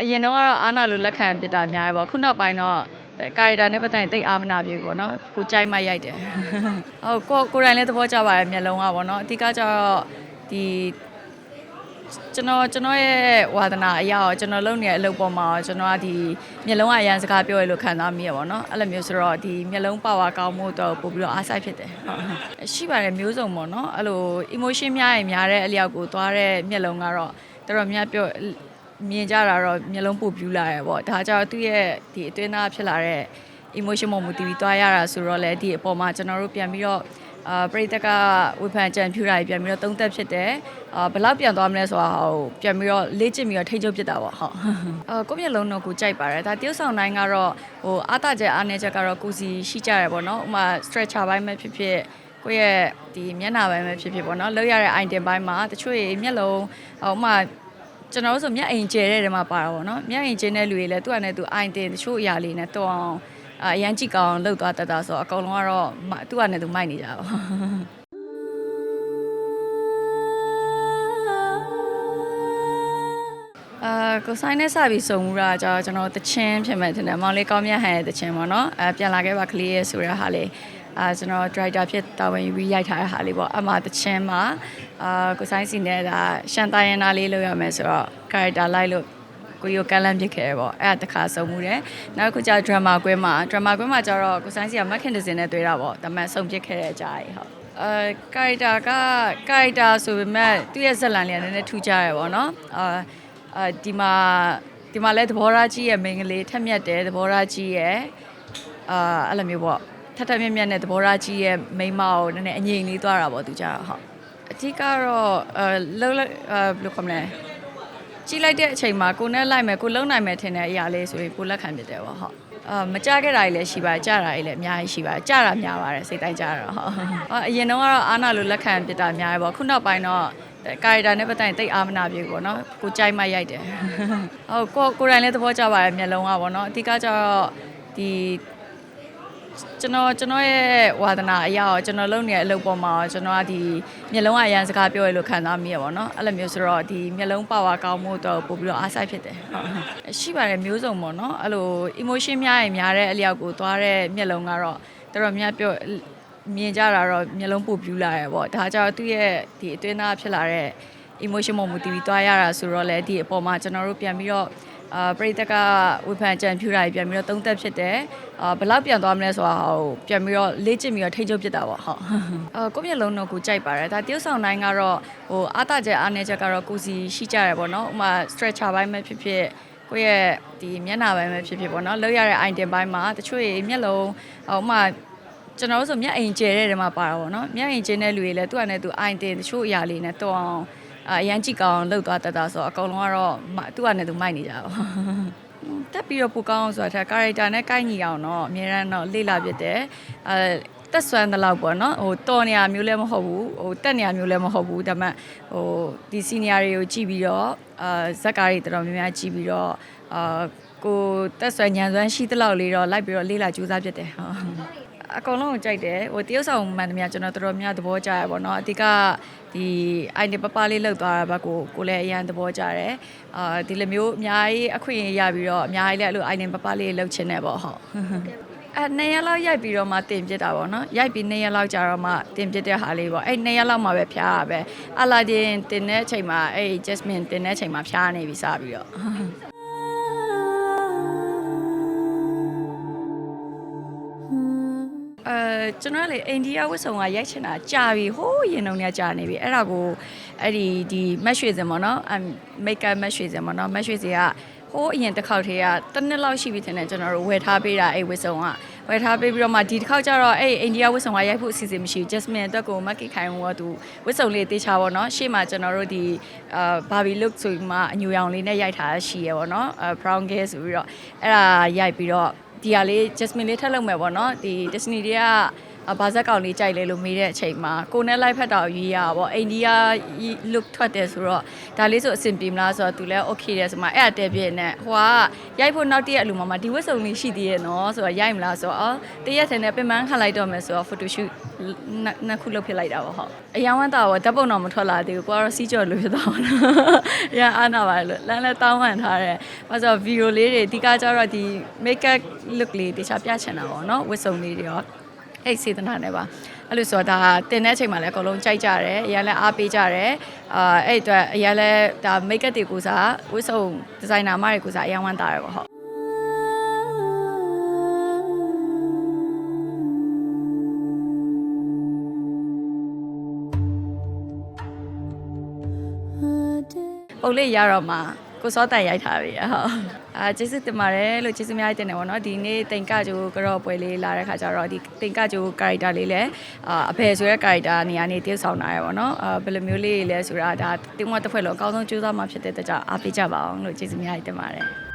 အရင်တော့ကတော့အာနာလိုလက်ခံပြစ်တာများတယ်ပေါ့ခုနောက်ပိုင်းတော့ကာရီတာနဲ့ပတ်သက်ရင်တိတ်အားမနာပြေဘူးပေါ့နော်ကိုကြိုက်မှရိုက်တယ်ဟုတ်ကိုကိုယ်တိုင်လည်းသဘောကျပါတယ်မျက်လုံးကပေါ့နော်အဓိကကျတော့ဒီကျွန်တော်ကျွန်တော်ရဲ့ဝါသနာအရာရောကျွန်တော်လုပ်နေတဲ့အလုပ်ပေါ်မှာရောကျွန်တော်ကဒီမျက်လုံးကအရန်စကားပြောရလို့ခံစားမိရပါတော့အဲ့လိုမျိုးဆိုတော့ဒီမျက်လုံးပါဝါကောင်းမှုတော့ပို့ပြီးတော့အားစိုက်ဖြစ်တယ်ဟုတ်ရှိပါတယ်မျိုးစုံပေါ့နော်အဲ့လို emotion များရင်များတဲ့အလျောက်ကိုသွားတဲ့မျက်လုံးကတော့တော်တော်များပြော မြင်ကြတာတော့မျက်လုံးပိုပြူးလာရပေါ့ဒါကြောင့်သူ့ရဲ့ဒီအတွင်းသားဖြစ်လာတဲ့ emotion ပေါ်မူတည်ပြီးတွားရတာဆိုတော့လေဒီအပေါ်မှာကျွန်တော်တို့ပြန်ပြီးတော့အာပရိသတ်ကဝေဖန်ကြံဖြူတာကြီးပြန်ပြီးတော့သုံးသက်ဖြစ်တယ်အာဘယ်လောက်ပြန်သွားမလဲဆိုတာဟိုပြန်ပြီးတော့လေ့ကျင့်ပြီးတော့ထိန်းချုပ်ဖြစ်တာပေါ့ဟုတ်အာကိုယ့်မျက်လုံးတော့ကိုကြိုက်ပါတယ်ဒါတရုပ်ဆောင်တိုင်းကတော့ဟိုအားတချက်အားနေချက်ကတော့ကိုစီရှိကြရပေါ့နော်ဥပမာ stretcher ဘိုင်းပဲဖြစ်ဖြစ်ကိုယ့်ရဲ့ဒီမျက်နှာပိုင်းပဲဖြစ်ဖြစ်ပေါ့နော်လောက်ရတဲ့ item ဘိုင်းမှာတချို့ရေမျက်လုံးဟိုဥပမာ ကျွန်တော်တို့ဆိုမျက်အိမ်ကျဲတဲ့တဲမှာပါတာပေါ့နော်မျက်အိမ်ကျဲတဲ့လူတွေလည်းသူ့အနေနဲ့သူအိုင်တင်တချို့အရာလေးနဲ့တော့အောင်အရန်ကြည့်ကောင်းလှုပ်သွားတတ်တာဆိုတော့အကုန်လုံးကတော့မသူ့အနေနဲ့သူမိုက်နေကြပါအာကိုဆိုင်နဲ့စပြီးစုံမှုတာကြတော့ကျွန်တော်တချင်းဖြစ်မဲ့တင်တယ်မောင်လေးကောင်းမြတ်ဟန်ရဲ့တချင်းပေါ့နော်အဲပြန်လာခဲ့ပါကလေးရဲ့ဆိုတဲ့ဟာလေး အာကျွန်တော် driver ဖြစ်တာဝန်ယူပြီးရိုက်ထားတဲ့ဟာလေးပေါ့အမှတချင်းမှာအာကိုဆိုင်စီနဲ့ဒါရှန်တိုင်းရနာလေးလုပ်ရမယ်ဆိုတော့ character လိုက်လို့ကိုရိုကလန်ဖြစ်ခဲ့တယ်ပေါ့အဲ့ဒါတစ်ခါစုံမှုတယ်နောက်တစ်ခုကျ drama ကွဲမှာ drama ကွဲမှာကျတော့ကိုဆိုင်စီကမက်ခင်ဒဇင်နဲ့တွေ့တာပေါ့ဒါပေမဲ့စုံဖြစ်ခဲ့တဲ့အကြိုင်ဟုတ်အဲကာရီတာကကာရီတာဆိုပေမဲ့သူ့ရဲ့ဇက်လန်လေးကနည်းနည်းထူးခြားရပေါ့နော်အာအာဒီမှာဒီမှာလဲသဘောထားကြီးရဲ့မိန်းကလေးထက်မြက်တယ်သဘောထားကြီးရဲ့အာအဲ့လိုမျိုးပေါ့ ထက်ထက်မြက်မြက်နဲ့သဘောထားကြီးရဲ့မိန်းမကိုနည်းနည်းအငြိမ်လေးသွားတာပေါ့သူကြတော့ဟုတ်အဓိကတော့အဲလုံးလိုက်အဲဘယ်လိုခေါ်မလဲကြည့်လိုက်တဲ့အချိန်မှာကိုနဲ့လိုက်မယ်ကိုလုံနိုင်မယ်ထင်တဲ့အရာလေးဆိုရင်ကိုလက်ခံဖြစ်တယ်ပေါ့ဟုတ်အာမကြခဲ့တာကြီးလည်းရှိပါတယ်ကြတာကြီးလည်းအများကြီးရှိပါတယ်ကြတာများပါတယ်စိတ်တိုင်းကြတာဟုတ်အာအရင်တော့ကတော့အာနာလိုလက်ခံဖြစ်တာများတယ်ပေါ့ခုနောက်ပိုင်းတော့ကာရီတာနဲ့ပတ်သက်ရင်တိတ်အားမနာပြေဘူးပေါ့နော်ကိုကြိုက်မှရိုက်တယ်ဟုတ်ကိုကိုယ်တိုင်လည်းသဘောကျပါတယ်မျက်လုံးကပေါ့နော်အဓိကကျတော့ဒီ ကျွန်တော်ကျွန်တော်ရဲ့ဝါသနာအရာရောကျွန်တော်လုပ်နေတဲ့အလုပ်ပေါ်မှာရောကျွန်တော်ကဒီမျက်လုံးကအရန်စကားပြောရလို့ခံစားမိရပါတော့အဲ့လိုမျိုးဆိုတော့ဒီမျက်လုံးပါဝါကောင်းမှုတော့ပို့ပြီးတော့အားစိုက်ဖြစ်တယ်ဟုတ်ရှိပါတယ်မျိုးစုံပေါ့နော်အဲ့လို emotion များရင်များတဲ့အလျောက်ကိုသွားတဲ့မျက်လုံးကတော့တော်တော်များပြောမြင်ကြတာတော့မျက်လုံးပိုပြူးလာရပေါ့ဒါကြောင့်သူ့ရဲ့ဒီအတွင်းသားဖြစ်လာတဲ့ emotion ပေါ်မူတည်ပြီးတွားရတာဆိုတော့လေဒီအပေါ်မှာကျွန်တော်တို့ပြန်ပြီးတော့ အာပရိသတ်ကဝေဖန်ကြံဖြူတာကြီးပြန်ပြီးတော့သုံးသက်ဖြစ်တယ်အာဘယ်လောက်ပြန်သွားမလဲဆိုတာဟိုပြန်ပြီးတော့လေ့ကျင့်ပြီးတော့ထိန်းချုပ်ဖြစ်တာပေါ့ဟုတ်အာကိုယ့်မျက်လုံးတော့ကိုကြိုက်ပါတယ်ဒါတရုပ်ဆောင်တိုင်းကတော့ဟိုအားတချက်အားနေချက်ကတော့ကိုစီရှိကြရပေါ့နော်ဥပမာ stretcher ဘိုင်းပဲဖြစ်ဖြစ်ကိုယ့်ရဲ့ဒီမျက်နှာပိုင်းပဲဖြစ်ဖြစ်ပေါ့နော်လောက်ရတဲ့ item ဘိုင်းမှာတချို့ရေမျက်လုံးဟိုဥပမာကျွန်တော်တို့ဆိုမျက်အိမ်ကျဲတဲ့တဲမှာပါတာပေါ့နော်မျက်အိမ်ကျဲတဲ့လူတွေလည်းသူ့အနေနဲ့သူအိုင်တင်တချို့အရာလေးနဲ့တော့အောင် အရန်ကြည့်ကောင်းလှုပ်သွားတတ်တာဆိုတော့အကုန်လုံးကတော့သူ့အနေနဲ့သူမိုက်နေကြပါတက်ပြီးတော့ပိုကောင်းအောင်ဆိုတာကာရက်တာနဲ့ကိုက်ညီအောင်တော့အများရန်တော့လေ့လာဖြစ်တယ်အဲတက်ဆွမ်းတဲ့လောက်ပေါ့နော်ဟိုတော်နေရမျိုးလည်းမဟုတ်ဘူးဟိုတက်နေရမျိုးလည်းမဟုတ်ဘူးဒါပေမဲ့ဟိုဒီစီနီယာတွေကိုကြည့်ပြီးတော့အာဇက်ကားတွေတော်တော်များများကြည့်ပြီးတော့အာကိုတက်ဆွမ်းညံစွမ်းရှိတဲ့လောက်လေးတော့လိုက်ပြီးတော့လေ့လာကြိုးစားဖြစ်တယ်ဟုတ် အကောင်လုံးကိုကြိုက်တယ်ဟိုတရုတ်ဆောင်မှန်တမကျွန်တော်တော်တော်များသဘောကျရပါတော့အဓိကဒီ idea ပပလေးလောက်သွားတာဘက်ကိုကိုလည်းအရန်သဘောကျတယ်အာဒီလိုမျိုးအများကြီးအခွင့်အရေးရပြီးတော့အများကြီးလည်းအဲ့လို idea ပပလေးလောက်ချင်တယ်ပေါ့ဟုတ်အဲနေရလောက်ရိုက်ပြီးတော့မှတင်ပြတာပေါ့နော်ရိုက်ပြီးနေရလောက်ကြာတော့မှတင်ပြတဲ့ဟာလေးပေါ့အဲနေရလောက်မှာပဲဖျားရပဲအလာဒင်တင်တဲ့အချိန်မှာအဲ Jasmine တင်တဲ့အချိန်မှာဖျားနေပြီစပြီးတော့ အဲကျွန်တော်ကလေအိန္ဒိယဝတ်စုံကရိုက်ချင်တာကြာပြီဟိုးရင်တော့ညကြာနေပြီအဲ့ဒါကိုအဲ့ဒီဒီမက်ရွှေစင်ပေါ့နော်အမိတ်ကမက်ရွှေစင်ပေါ့နော်မက်ရွှေစင်ကဟိုးအရင်တစ်ခေါက်တည်းကတစ်နှစ်လောက်ရှိပြီထင်တယ်ကျွန်တော်တို့ဝယ်ထားပေးတာအဲ့ဝတ်စုံကဝယ်ထားပေးပြီးတော့မှဒီတစ်ခေါက်ကျတော့အဲ့အိန္ဒိယဝတ်စုံကရိုက်ဖို့အစီအစဉ်မရှိဘူး Jasmine အတွက်ကိုမက်ကိခိုင်ဝတ်သူဝတ်စုံလေးတေးချပါတော့ရှေ့မှာကျွန်တော်တို့ဒီအာဘာဘီ look ဆိုပြီးမှအညူရောင်လေးနဲ့ရိုက်ထားရှိရပေါ့နော်အဲ brown girl ဆိုပြီးတော့အဲ့ဒါရိုက်ပြီးတော့ ဒီဟာလေး Jasmine လေးထပ်လုပ်မယ်ပေါ့နော်ဒီ Disney တွေကဟအာ ဘာဇက်ကောင်လေးကြိုက်လဲလို့မေးတဲ့အချိန်မှာကိုနဲ့လိုက်ဖက်တာကိုရွေးရတာပေါ့အိန္ဒိယ look ထွက်တယ်ဆိုတော့ဒါလေးဆိုအဆင်ပြေမလားဆိုတော့သူလည်း okay တယ်ဆိုမှအဲ့အတဲပြည့်နဲ့ဟိုကရိုက်ဖို့နောက်တစ်ရက်အလိုမှာဒီဝတ်စုံလေးရှိသေးရဲ့နော်ဆိုတော့ရိုက်မလားဆိုတော့အော်တရက်ထဲနဲ့ပင်ပန်းခတ်လိုက်တော့မယ်ဆိုတော့ photo shoot နှစ်နှစ်ခုလုပ်ဖြစ်လိုက်တာပေါ့ဟုတ်အယောင်ဝမ်းတာပေါ့ဓာတ်ပုံတော့မထွက်လာသေးဘူးကိုကတော့စီးကြော်လို့ဖြစ်သွားတော့ရအားနာပါလို့လမ်းလည်းတောင်းပန်ထားတယ်ဘာလို့ဆိုတော့ video လေးတွေဒီကကြတော့ဒီ makeup look လေးတခြားပြချင်တာပေါ့နော်ဝတ်စုံလေးတွေရော အဲ့စေတနာနဲ့ပါအဲ့လိုဆိုတော့ဒါတင်တဲ့အချိန်မှာလည်းအကုန်လုံးကြိုက်ကြတယ်အရင်လည်းအားပေးကြတယ်အာအဲ့အတွက်အရင်လည်းဒါ make up တွေကိုစားဝတ်စုံဒီဇိုင်နာမတွေကိုစားအရင်ဝမ်းတာရပေါ့ဟုတ်ပုံလေးရတော့မှ ကိုစောတန်ရိုက်ထားပြီဟုတ်အာကျေးဇူးတင်ပါတယ်လို့ကျေးဇူးများတင်တယ်ပေါ့နော်ဒီနေ့တင်ကကြိုကတော့ပွဲလေးလာတဲ့ခါကျတော့ဒီတင်ကကြိုကာရက်တာလေးလည်းအာအဖေဆိုတဲ့ကာရက်တာနေရာနေတည်ဆောင်လာရပေါ့နော်အာဘယ်လိုမျိုးလေးလဲဆိုတာဒါတင်းမတစ်ဖွဲ့လုံးအကောင်းဆုံးကြိုးစားမှဖြစ်တဲ့တကြအားပေးကြပါအောင်လို့ကျေးဇူးများတင်ပါတယ်